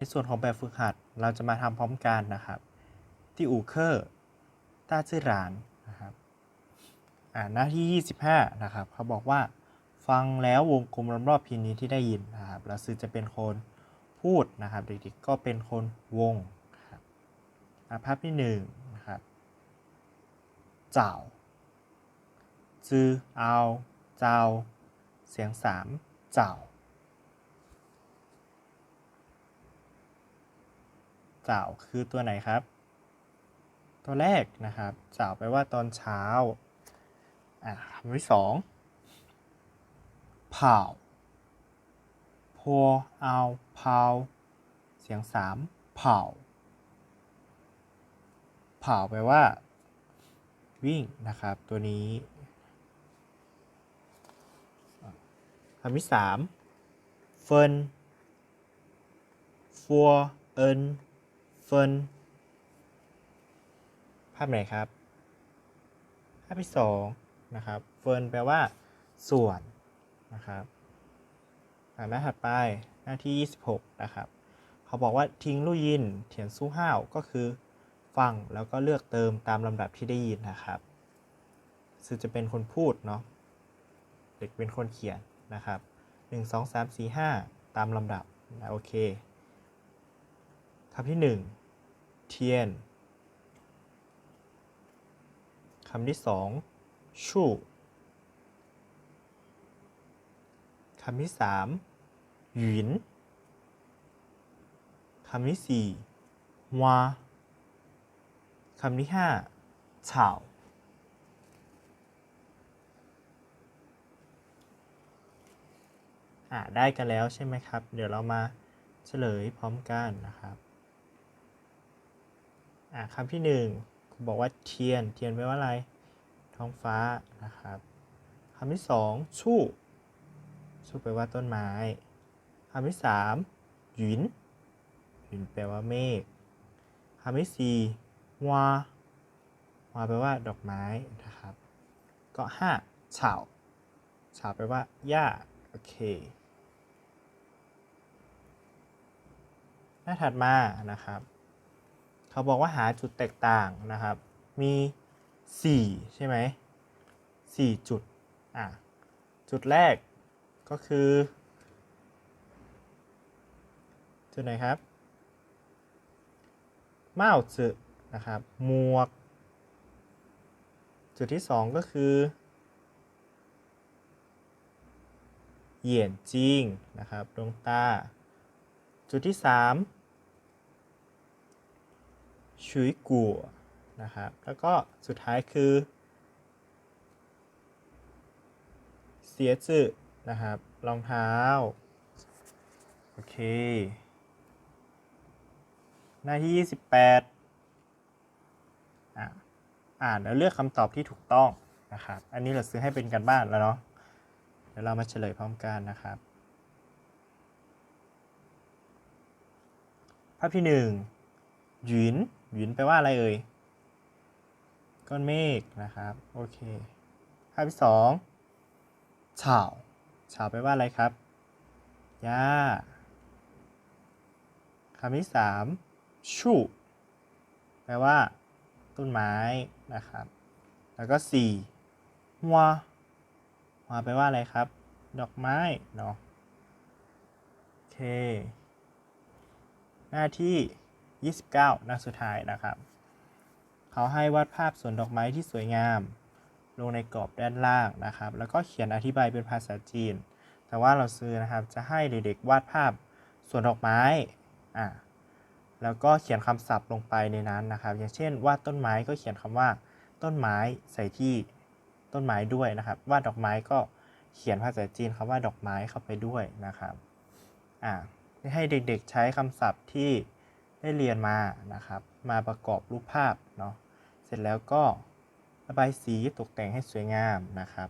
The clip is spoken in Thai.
ในส่วนของแบบฝึกหัดเราจะมาทำพร้อมกันนะครับ ที่อู่เคอร์ต้าซื่อหรานนะครับอ่าหน้าที่ 25 นะครับ เขาบอกว่า ฟังแล้ววงกลมรอบๆพินนี้ที่ได้ยินนะครับแล้วซื้อจะเป็นคนพูดนะครับ เด็กๆก็เป็นคนวงครับอ่าภาพที่หนึ่งนะครับเจ้าจือเอา เจ้า เสียงสามเจ้า จ้าคือตัวไหนครับ ตัวแรกนะครับจ้าแปลว่าตอนเช้าอ่าคำที่สองเผาพัวเอาเผาเสียงสามเผาเผาแปลว่า วิ่งนะครับ ตัวนี้คำที่สามเฟินฟัวเอิน เฟินภาพไหนครับ ภาพที่สองนะครับ เฟินแปลว่าส่วนนะครับหน้าถัดไปหน้าที่ 26 นะครับ เขาบอกว่าทิ้งลู่ยินเถียนสู้ห้าวก็คือฟังแล้วก็เลือกเติมตามลำดับที่ได้ยินนะครับซึ่งจะเป็นคนพูดเนาะเด็กเป็นคนเขียนนะครับ1 2 3 4 5 ตามลำดับนะโอเคคำที่ 1 เทียนคำที่สองชู่คำที่สามหยินคำที่สี่วาคำที่ห้าเฉาอ่าได้กันแล้วใช่ไหมครับ เดี๋ยวเรามาเฉลยพร้อมกันนะครับ อ่าคำที่หนึ่งบอกว่าเทียน เทียนแปลว่าอะไร ท้องฟ้านะครับคำที่สองชู่ชู่แปลว่าต้นไม้คำที่สามหยินหยินแปลว่าเมฆคำที่สี่วาวาแปลว่าดอกไม้นะครับ ก็ห้าเฉาเฉาแปลว่าหญ้าโอเคหน้าถัดมานะครับ เขาบอกว่าหาจุดแตกต่างนะครับ มี 4 ใช่ไหม4จุด อะ จุดแรกก็คือ จุดไหนครับเมาจืนะครับหมวก จุดที่ 2 ก็คือเหยียนจิงนะครับดวงตา จุดที่ 3 ชุยกัวนะครับแล้วก็สุดท้ายคือเสียจืนะครับ รองเท้า โอเค หน้าที่ 28 อะอ่านแล้วเลือกคำตอบที่ถูกต้องนะครับ อันนี้เราซื้อให้เป็นกันบ้านแล้วเนาะ เดี๋ยวเรามาเฉลยพร้อมกันนะครับ ภาพที่หนึ่งหยิน หยินแปลว่าอะไรเอ่ย ก้อนเมฆนะครับ โอเคภาพที่สองฉาเฉาวแปลว่าอะไรครับหญ้าคำที่สามชูแปลว่า ต้นไม้นะครับ แล้วก็สี่หัวาวแปลว่าอะไรครับ ดอกไม้เนาะโอเค หน้าที่ 29 หน้าสุดท้ายนะครับ เขาให้วาดภาพสวนดอกไม้ที่สวยงาม ลงในกรอบด้านล่างนะครับ แล้วก็เขียนอธิบายเป็นภาษาจีน แต่ว่าเราซื้อนะครับจะให้เด็กๆวาดภาพสวนดอกไม้อะแล้วก็เขียนคำศัพท์ลงไปในนั้นนะครับ อย่างเช่นวาดต้นไม้ก็เขียนคำว่า ต้นไม้ใส่ที่ต้นไม้ด้วยนะครับวาดดอกไม้ก็เขียนภาษาจีนคำว่าดอกไม้เข้าไปด้วยนะครับอ่าให้เด็กๆใช้คำศัพท์ที่ ได้เรียนมานะครับ มาประกอบรูปภาพเนาะเสร็จแล้วก็ระบายสีตกแต่งให้สวยงามนะครับ